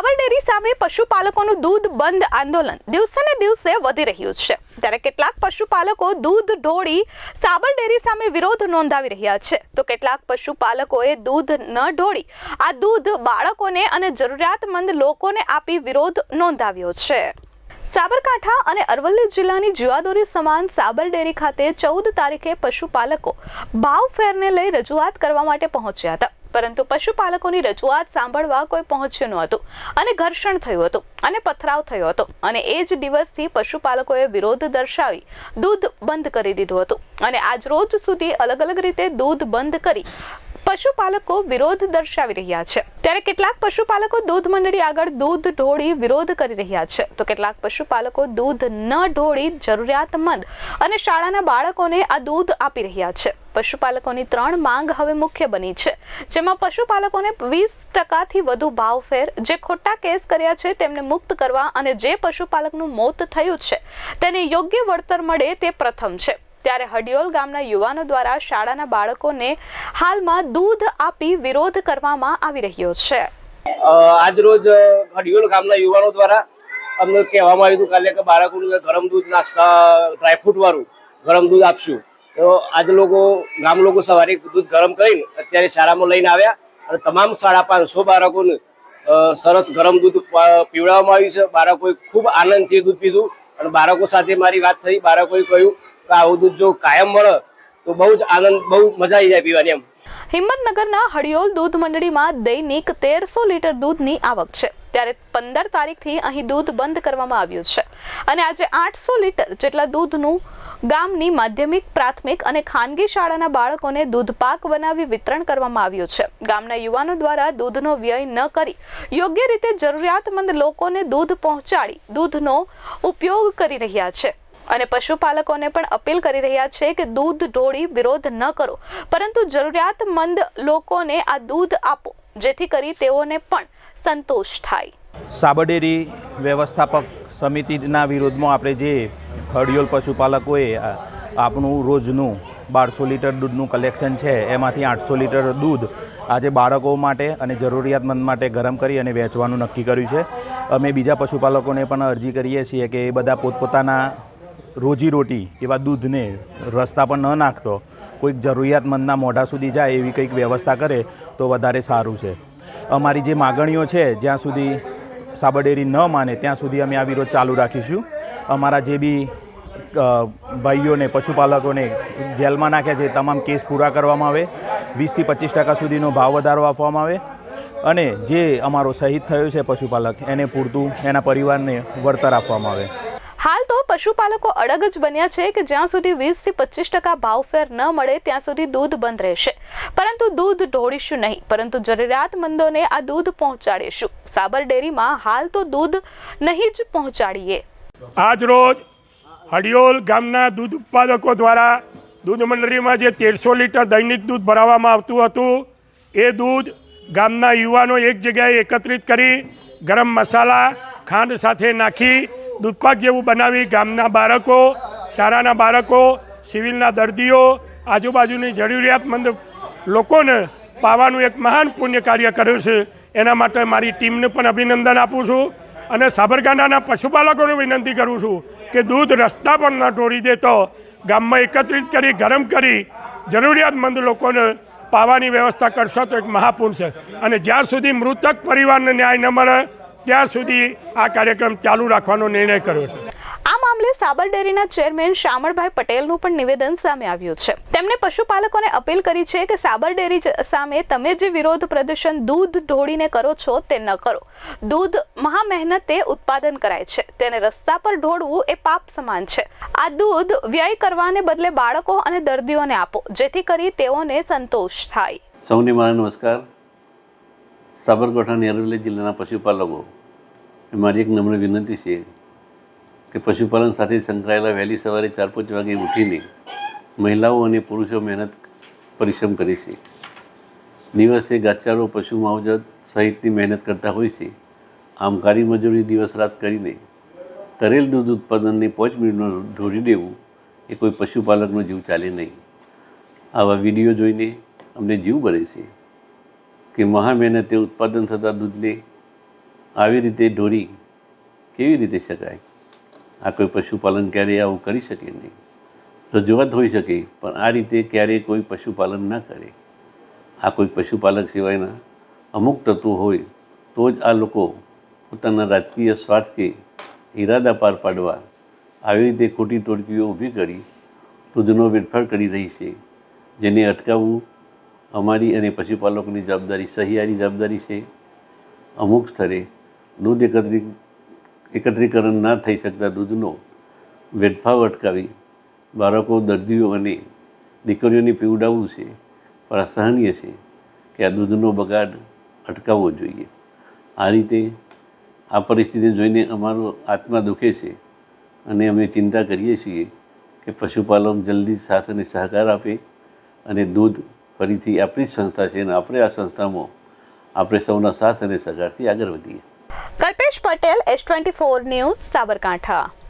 સાબર dairy સામે પશુપાલકોનું દૂધ બંધ આંદોલન દિવસે ને દિવસે વધી રહ્યું છે. ત્યારે કેટલાક પશુપાલકો દૂધ ઢોળી સાબર ડેરી સામે વિરોધ નોંધાવી રહ્યા છે. તો કેટલાક પશુપાલકોએ દૂધ ન ઢોળી, આ દૂધ બાળકોને અને જરૂરિયાતમંદ લોકોને આપી વિરોધ નોંધાવ્યો છે. સાબરકાંઠા અને અરવલ્લી જિલ્લાની જીવાદોરી સમાન સાબર ડેરી ખાતે ચૌદ તારીખે પશુપાલકો ભાવ ફેરને લઈ રજૂઆત કરવા માટે પહોંચ્યા હતા. પરંતુ પશુપાલકોની રજૂઆત સાંભળવા કોઈ પહોંચ્યું ન હતું અને ઘર્ષણ થયું હતું અને પથરાવ થયો હતો અને એ જ દિવસથી પશુપાલકોએ વિરોધ દર્શાવી દૂધ બંધ કરી દીધું હતું અને આજ રોજ સુધી અલગ અલગ રીતે દૂધ બંધ કરી પશુપાલકો વિરોધ દર્શાવી રહ્યા છે. ત્યારે કેટલાક પશુપાલકો દૂધ મંડળી આગળ દૂધ ઢોળી વિરોધ કરી રહ્યા છે. તો કેટલાક પશુપાલકો દૂધ ન ઢોળી જરૂરિયાતમંદ અને શાળાના બાળકોને આ દૂધ આપી રહ્યા છે. પશુપાલકોની ત્રણ માંગ હવે મુખ્ય બની છે. જેમાં પશુપાલકોને વીસ ટકાથી વધુ ભાવફેર જે ખોટા કેસ કર્યા છે તેમને મુક્ત કરવા અને જે પશુપાલકનું મોત થયું છે તેને યોગ્ય વળતર મળે તે પ્રથમ છે. ત્યારે હડિયોલ ગામના યુવાનો દ્વારા શાળાના બાળકોને હાલમાં દૂધ આપી વિરોધ કરવામાં આવી રહ્યો છે. આજરોજ હડિયોલ ગામના યુવાનો દ્વારા અમને કહેવામાં આવ્યું હતું કાલે કે બાળકોને ગરમ દૂધ નાસ્તા ડ્રાયફ્રૂટ વાળું ગરમ દૂધ આપશું. તો આજ લોકો, ગામ લોકો સવારે દૂધ ગરમ કરીને અત્યારે શાળામાં લઈને આવ્યા અને તમામ સાડા પાંચસો બાળકોને સરસ ગરમ દૂધ પીવડાવવામાં આવ્યું છે. બાળકોએ ખૂબ આનંદથી દૂધ પીધું અને બાળકો સાથે મારી વાત થઈ. બાળકોએ કહ્યું આવું દૂધ જો કાયમ મળે, તો બહુ જ આનંદ, બહુ મજા આવી જાય પીવાની એમ. હિંમતનગરના હડિયોલ દૂધ મંડળીમાં દૈનિક તેરસો લીટર દૂધની આવક છે. ત્યારે પંદર તારીખથી અહીં દૂધ બંધ કરવામાં આવ્યું છે. અને આજે આઠસો લીટર જેટલા દૂધનું ગામની માધ્યમિક, પ્રાથમિક અને ખાનગી શાળાના બાળકોને દૂધપાક બનાવી વિતરણ કરવામાં આવ્યું છે. ગામના યુવાનો દ્વારા દૂધનો વ્યય ન કરી યોગ્ય રીતે જરૂરિયાતમંદ લોકોને દૂધ પહોંચાડી દૂધનો ઉપયોગ કરી રહ્યા છે. અને પશુપાલકોને પણ અપીલ કરી રહ્યા છે કે દૂધ ઢોળી વિરોધ ન કરો. પરંતુ જરૂરિયાતમંદ લોકોને આ દૂધ આપો, જેથી કરી તેઓને પણ સંતોષ થાય. સાબરડેરી વ્યવસ્થાપક સમિતિના વિરોધમાં આપણે જે હડિયોલ પશુપાલકોએ આપણું રોજનું બારસો લીટર દૂધનું કલેક્શન છે, એમાંથી આઠસો લીટર દૂધ આજે બાળકો માટે અને જરૂરિયાતમંદ માટે ગરમ કરી અને વેચવાનું નક્કી કર્યું છે. અમે બીજા પશુપાલકોને પણ અરજી કરીએ છીએ કે એ બધા પોતપોતાના રોજીરોટી એવા દૂધને રસ્તા પર ન નાખતો, કોઈક જરૂરિયાતમંદના મોઢા સુધી જાય એવી કંઈક વ્યવસ્થા કરે તો વધારે સારું છે. અમારી જે માગણીઓ છે, જ્યાં સુધી સાબરડેરી ન માને, ત્યાં સુધી અમે આ વિરોધ ચાલુ રાખીશું. અમારા જે બી ભાઈઓને, પશુપાલકોને જેલમાં નાખ્યા છે તમામ કેસ પૂરા કરવામાં આવે. વીસથી પચીસ ટકા સુધીનો ભાવ વધારો આપવામાં આવે. અને જે અમારો શહીદ થયો છે પશુપાલક, એને પૂરતું એના પરિવારને વળતર આપવામાં આવે. હાલ તો પશુપાલકો અડગ જ બન્યા છે કે જ્યાં સુધી વીસથી પચીસ ટકા ભાવફેર ન મળે, ત્યાં સુધી દૂધ બંધ રહેશે. પરંતુ દૂધ ઢોળીશું નહીં, પરંતુ જરૂરિયાતમંદોને આ દૂધ પહોંચાડીશું. સાબર ડેરીમાં હાલ તો દૂધ નહીં જ પહોંચાડીએ. આજ રોજ હડિયોલ ગામના દૂધ ઉત્પાદકો દ્વારા દૂધ મંડળીમાં જે તેરસો લીટર દૈનિક દૂધ ભરાવવામાં આવતું હતું, એ દૂધ ગામના યુવાનો એક જગ્યાએ એકત્રિત કરી ગરમ મસાલા, ખાંડ સાથે નાખી દૂધપાક જેવું બનાવી ગામના બાળકો, શાળાના બાળકો, સિવિલના દર્દીઓ, આજુબાજુની જરૂરિયાતમંદ લોકોને પાવાનું એક મહાન પુણ્ય કાર્ય કર્યું છે. એના માટે મારી ટીમને પણ અભિનંદન આપું છું અને સાબરકાંઠાના પશુપાલકોને વિનંતી કરું છું કે દૂધ રસ્તા પણ ન ઢોળી દેતો ગામમાં એકત્રિત કરી, ગરમ કરી જરૂરિયાતમંદ લોકોને પાવાની વ્યવસ્થા કરશો તો એક મહાપુન છે. અને જ્યાં સુધી મૃતક પરિવારને ન્યાય ન મળે ત્યાં સુધી આ કાર્યક્રમ ચાલુ રાખવાનો નિર્ણય કર્યો છે. આ મામલે સાબર ડેરીના ચેરમેન શામળભાઈ પટેલનું પણ નિવેદન સામે આવ્યું છે. તેમણે પશુપાલકોને અપીલ કરી છે કે સાબર ડેરી સામે તમે જે વિરોધ પ્રદર્શન દૂધ ઢોળીને કરો છો તે ન કરો. દૂધ મહા મહેનતે ઉત્પાદન કરાય છે. તેને રસ્તા પર ઢોળવું એ પાપ સમાન છે. આ દૂધ વ્યય કરવાને બદલે બાળકો અને દર્દીઓને આપો જેથી કરી તેઓને સંતોષ થાય. સૌને મારા નમસ્કાર. સાબરકાંઠા અને અરવલ્લી જિલ્લાના પશુપાલકો મારી એક નમ્ર વિનંતી છે કે પશુપાલન સાથે સંકળાયેલા વહેલી સવારે ચાર પાંચ વાગે ઉઠીને મહિલાઓ અને પુરુષો મહેનત પરિશ્રમ કરે છે. દિવસે ગાચારો, પશુ માવજત સહિતની મહેનત કરતા હોય છે. આમ કાળી મજૂરી દિવસ રાત કરીને તરેલ દૂધ ઉત્પાદનને પાંચ મિનિટમાં ઢોળી દેવું એ કોઈ પશુપાલકનો જીવ ચાલે નહીં. આવા વીડિયો જોઈને અમને જીવ બને છે. કે મહા મહેનતે ઉત્પાદન થતા દૂધને આવી રીતે ઢોરી કેવી રીતે શકાય? આ કોઈ પશુપાલન ક્યારેય આવું કરી શકે નહીં. રજૂઆત હોઈ શકે, પણ આ રીતે ક્યારેય કોઈ પશુપાલન ના કરે. આ કોઈ પશુપાલક સિવાયના અમુક તત્વો હોય, તો જ આ લોકો પોતાના રાજકીય સ્વાર્થ કે ઈરાદા પાર પાડવા આવી રીતે ખોટી તોડકીઓ ઊભી કરી દૂધનો વેડફાડ કરી રહી છે, જેને અટકાવવું અમારી અને પશુપાલકોની જવાબદારી સહિયારી જવાબદારી છે. અમુક સ્તરે દૂધ એકત્રિત એકત્રીકરણ ના થઈ શકતા દૂધનો વેડફાવ અટકાવી બાળકો દર્દીઓ અને દીકરીઓને પીવડાવવું છે. પણ અસહનીય છે કે આ દૂધનો બગાડ અટકાવવો જોઈએ. આ રીતે આ પરિસ્થિતિ જોઈને અમારો આત્મા દુખે છે અને અમે ચિંતા કરીએ છીએ કે પશુપાલક જલ્દી સાથ અને સહકાર આપે અને દૂધ ફરીથી આપણી જ સંસ્થા છે અને આપણે આ સંસ્થામાં આપણે સૌના સાથ અને સહકારથી આગળ વધીએ. Kalpesh Patel S twenty four news Sabarkantha.